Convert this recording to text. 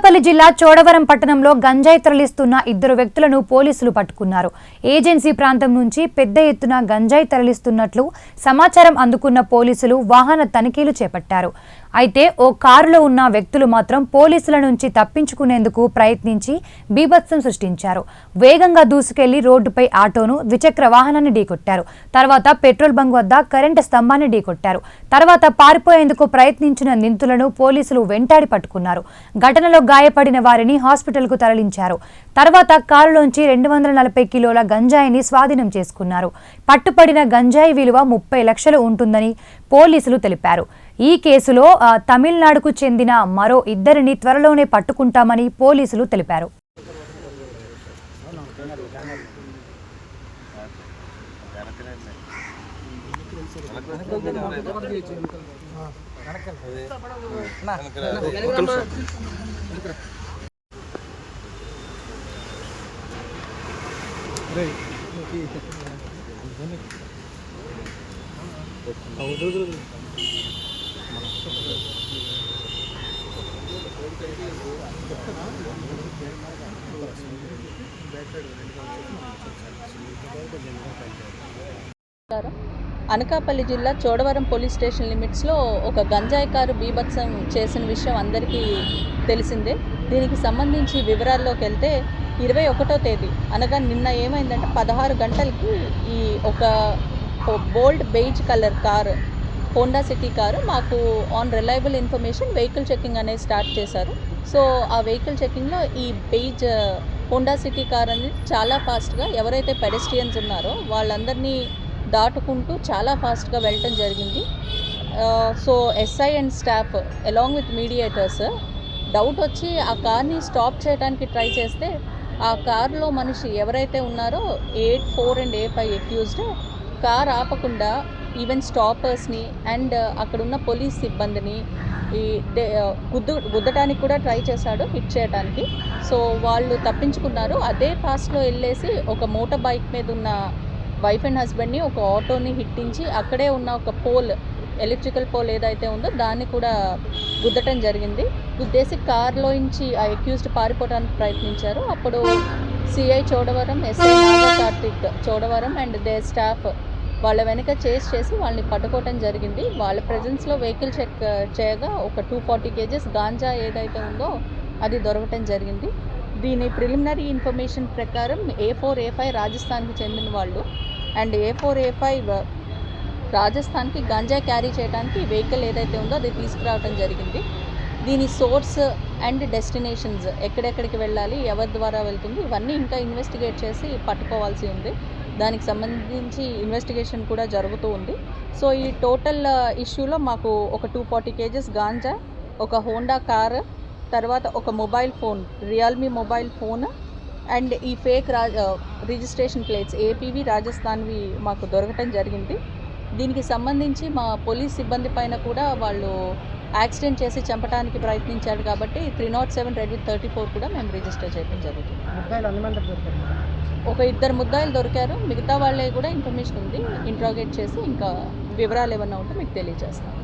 అనకాపల్లి జిల్లా చోడవరం పట్టణంలో గంజాయి తరలిస్తున్న ఇద్దరు వ్యక్తులను పోలీసులు పట్టుకున్నారు. ఏజెన్సీ ప్రాంతం నుంచి పెద్ద ఎత్తున గంజాయి తరలిస్తున్నట్లు సమాచారం అందుకున్న పోలీసులు వాహన తనిఖీలు చేపట్టారు. అయితే ఓ కారులో ఉన్న వ్యక్తులు మాత్రం పోలీసుల నుంచి తప్పించుకునేందుకు ప్రయత్నించి బీభత్సం సృష్టించారు. వేగంగా దూసుకెళ్ళి రోడ్డుపై ఆటోను ద్విచక్ర వాహనాన్ని ఢీకొట్టారు. తర్వాత పెట్రోల్ బంక్ వద్ద కరెంటు స్తంభాన్ని ఢీకొట్టారు. తర్వాత పారిపోయేందుకు ప్రయత్నించిన నిందితులను పోలీసులు వెంటాడి పట్టుకున్నారు. ఘటనలో గాయపడిన వారిని హాస్పిటల్కు తరలించారు. తర్వాత కారులోంచి రెండు వందల నలభై కిలోల గంజాయిని స్వాధీనం చేసుకున్నారు. పట్టుపడిన గంజాయి విలువ ముప్పై లక్షలు ఉంటుందని పోలీసులు తెలిపారు. ఈ కేసులో తమిళనాడుకు చెందిన మరో ఇద్దరిని త్వరలోనే పట్టుకుంటామని పోలీసులు తెలిపారు. నమస్కారం అనకాపల్లి జిల్లా చోడవరం పోలీస్ స్టేషన్ లిమిట్స్లో ఒక గంజాయి కారు బీభత్సం చేసిన విషయం అందరికీ తెలిసిందే. దీనికి సంబంధించి వివరాల్లోకి వెళ్తే ఇరవై ఒకటో తేదీ. అనగా నిన్న ఏమైందంటే పదహారు గంటలకి ఈ ఒక bold beige colour car Honda City car మాకు on reliable information vehicle checking అనేది స్టార్ట్ చేశారు. సో ఆ వెహికల్ చెకింగ్లో ఈ బెయిజ్ హోండా సిటీ కార్ అనేది చాలా ఫాస్ట్గా ఎవరైతే పెడెస్ట్రియన్స్ ఉన్నారో వాళ్ళందరినీ దాటుకుంటూ చాలా ఫాస్ట్గా వెళ్ళటం జరిగింది. So SI and staff along with mediators doubt వచ్చి ఆ కార్ని స్టాప్ చేయడానికి ట్రై చేస్తే ఆ కార్లో మనిషి ఎవరైతే ఉన్నారో eight four and A five accused car ఆపకుండా ఈవెన్ స్టాపర్స్ని అండ్ uh, అక్కడున్న పోలీస్ సిబ్బందిని ఈ uh, గుద్దు గుద్దటానికి కూడా ట్రై చేశాడు హిట్ చేయడానికి సో వాళ్ళు తప్పించుకున్నారు. అదే ఫాస్ట్లో వెళ్ళేసి ఒక మోటార్ బైక్ మీద ఉన్న వైఫ్ అండ్ హస్బెండ్ని ఒక ఆటోని హిట్టించి అక్కడే ఉన్న ఒక పోల్ ఎలక్ట్రికల్ పోల్ ఏదైతే ఉందో దాన్ని కూడా గుద్దటం జరిగింది. గుద్దేసి కార్లోంచి ఆ అక్యూజ్డ్ పారిపోవడానికి ప్రయత్నించారు. అప్పుడు CI Chodavaram SI Naga Karthik Chodavaram and the staff వాళ్ళ వెనక చేసి చేసి వాళ్ళని పట్టుకోవటం జరిగింది. వాళ్ళ ప్రెజెన్స్లో వెహికల్ చెక్ చేయగా ఒక టూ ఫార్టీ కేజెస్ గాంజా ఏదైతే ఉందో అది దొరకటం జరిగింది. దీని ప్రిలిమినరీ ఇన్ఫర్మేషన్ ప్రకారం ఏ ఫోర్ ఏ ఫైవ్ రాజస్థాన్కి చెందిన వాళ్ళు and A four A five రాజస్థాన్కి ganja carry చేయడానికి వెహికల్ ఏదైతే ఉందో అది తీసుకురావడం జరిగింది. దీని సోర్స్ అండ్ డెస్టినేషన్స్ ఎక్కడెక్కడికి వెళ్ళాలి ఎవరి ద్వారా వెళ్తుంది ఇవన్నీ ఇంకా ఇన్వెస్టిగేట్ చేసి పట్టుకోవాల్సి ఉంది. దానికి సంబంధించి ఇన్వెస్టిగేషన్ కూడా జరుగుతూ ఉంది. సో ఈ టోటల్ ఇష్యూలో మాకు ఒక టూ ఫార్టీ కేజెస్ గాంజా ఒక హోండా కార్ తర్వాత ఒక mobile phone Realme mobile phone and ఈ ఫేక్ రా రిజిస్ట్రేషన్ ప్లేట్స్ ఏపీవి రాజస్థాన్వి మాకు దొరకటం జరిగింది. దీనికి సంబంధించి మా పోలీస్ సిబ్బంది పైన కూడా వాళ్ళు యాక్సిడెంట్ చేసి చంపడానికి ప్రయత్నించాడు కాబట్టి three not seven read with thirty four కూడా మేము రిజిస్టర్ చేయడం జరుగుతుంది. ఒక ఇద్దరు ముద్దాయిలు దొరికారు. మిగతా వాళ్ళే కూడా ఇన్ఫర్మేషన్ ఉంది. ఇంట్రాగేట్ చేసి ఇంకా వివరాలు ఏమన్నా ఉంటే మీకు తెలియజేస్తాం.